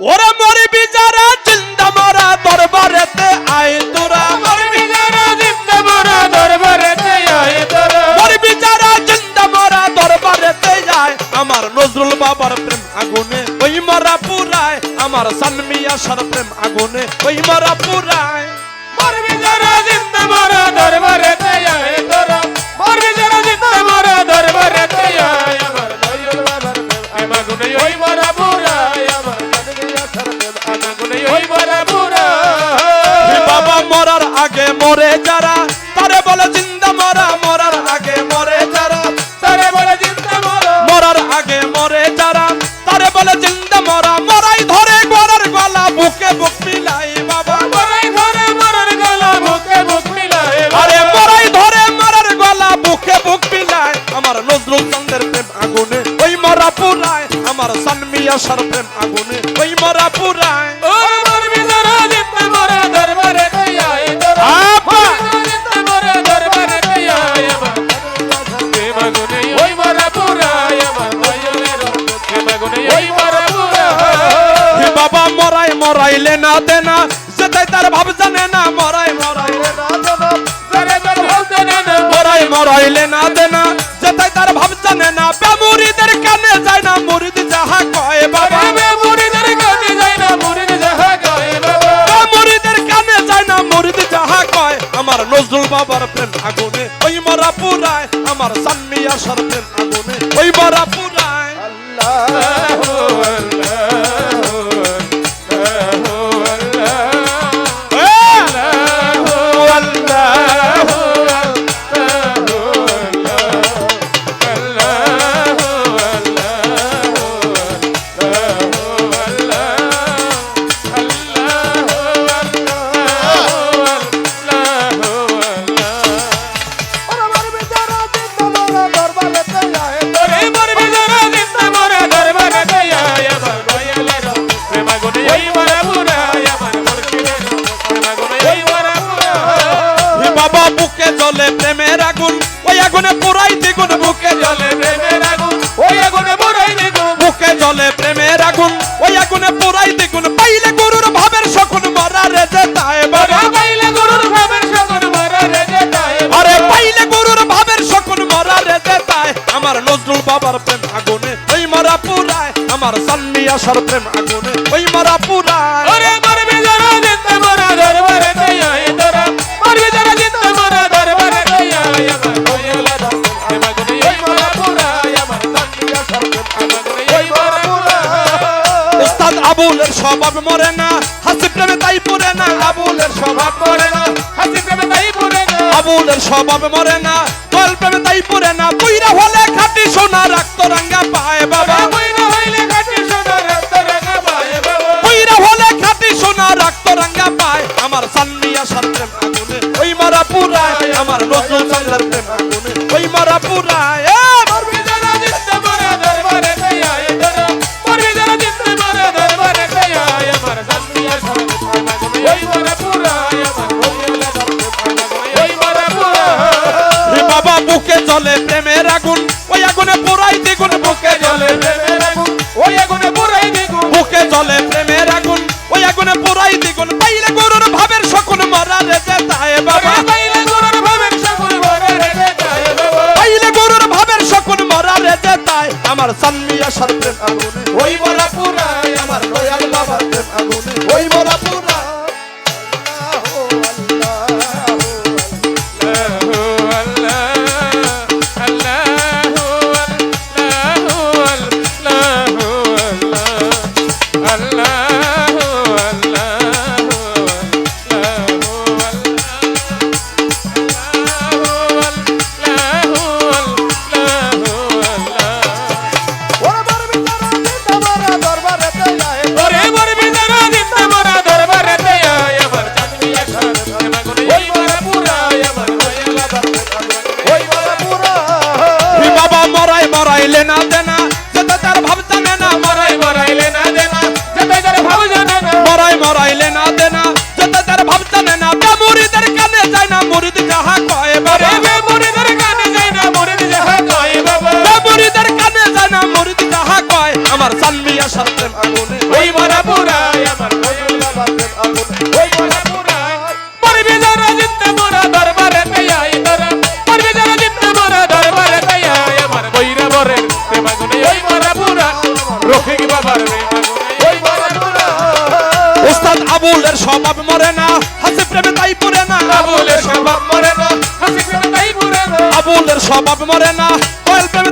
ওরে মরি যারা চিন্তা মরা দরবারেতে আয় তোরা। মরি যারা জিন্দা মরা দরবারেতে আয় তোরা। মরি যারা চিন্তা মরা দরবারেতে যায় আমার নজরুল বাবার প্রেম আগুনে ওই মরা পুরায়। আমার সানমিয়া সার প্রেম আগুনে ওই মরা পুরায়। মরে যারা তারে বলে জিন্দা মরা মরার আগে মরে যারা। তারে বলে জিন্দা মরা মরার আগে মরে যারা। তারে বলে জিন্দা মরা মরাই ধরে গলার গলা বুকে বুক মিলাই বাবা। মরাই ধরে মরার গলা বুকে বুক মিলায় আরে মরাই ধরে মরার গলা বুকে বুক মিলাই। আমার নজরুল চন্দ্রের প্রেম আগুনে ওই মরা পুরায়। আমার সানমিয়া সার প্রেম আগুনে ওই মরা পুরায়। মরাইলে না দেনা সেটাই তার ভাব জানে না মরাই মরাইলে না দেনা তারে তোর বলতে না না মরাই মরাইলে না দেনা যেটাই তার ভাব জানে না বেমুরিদের কানে যায় না মুরিদ যাহা কয় বাবা। বাবা মুরিদের কাছে যাই না মুরিদ যাহা কয় বাবা। বেমুরিদের কানে যায় না মুরিদ যাহা কয়। আমার নজরুল বাবার প্রেম আগুনে ওই মরা পুরায় আমার সানমিয়া সর বুকে জ্বলে প্রেমের আগুন ওই আগুনে পুরাই দ্বিগুণ বুকে জ্বলে বুকে জ্বলে প্রেমের আগুন ওই আগুনে পুরাই দ্বিগুণ পাইলে গুরুর ভাবের শকুন মরা রে যে তাই বাবা। পাইলে গুরুর ভাবের সখন মরা রে যে তাই আরে পাইলে গুরুর ভাবের শকুন মরা রে যে তাই। আমার নজরুল বাবার প্রেম আগুনে ওই মরা পুরায়। আমার সান্নিয়া সর প্রেম আগুনে ওই মরা পুরায়। ওরে মরবি যারা জিন্দা মরা দরবারে তাই তোরা। মরবি যারা স্বভাব মরে না হাসি প্রেমে তাই পুরে না আবুলের স্বভাব পড়ে না হাসি প্রেমে তাই পুরে না আবুলের স্বভাব মরে না দল প্রেমে তাই পুরে না পুইরা হলে খাটি সোনা রাখত রাঙ্গা পায় বাবা। বাবা মইনা হইলে কাটি সোনা রাস্তা রাঙা পায় বাবা। পুইরা হলে খাটি সোনা রাখত রাঙ্গা পায়। আমার সান্নিয়া সার আগুনে ওই মারা পুরায় আমার নজরুল আগুনে ওই মারা পুরায়। প্রেম আগুনে ওই মরা আমার চাল্লি আসার প্রেম আগুনে। ওই মারা পুরা আমার আগুনে। স্বভাব মরে না হাসি প্রেমে তাই পুরে না। আবুলের স্বভাব মরে না হাসি প্রেমে তাই পুরে না। আবুলের স্বভাব মরে না প্রেমে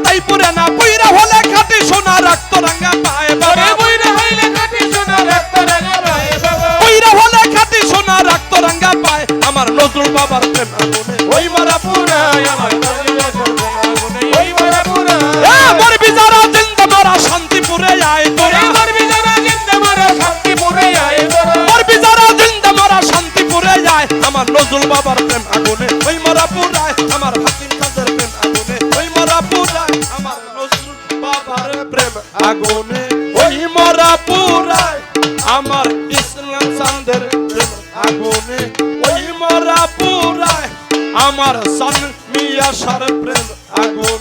পুরায় আমার হাসিন খানের প্রেম আগুনে? ওই মরা পুরায় আমার নজরুল বাবার প্রেম মিয়া সার প্রেম আগুনে।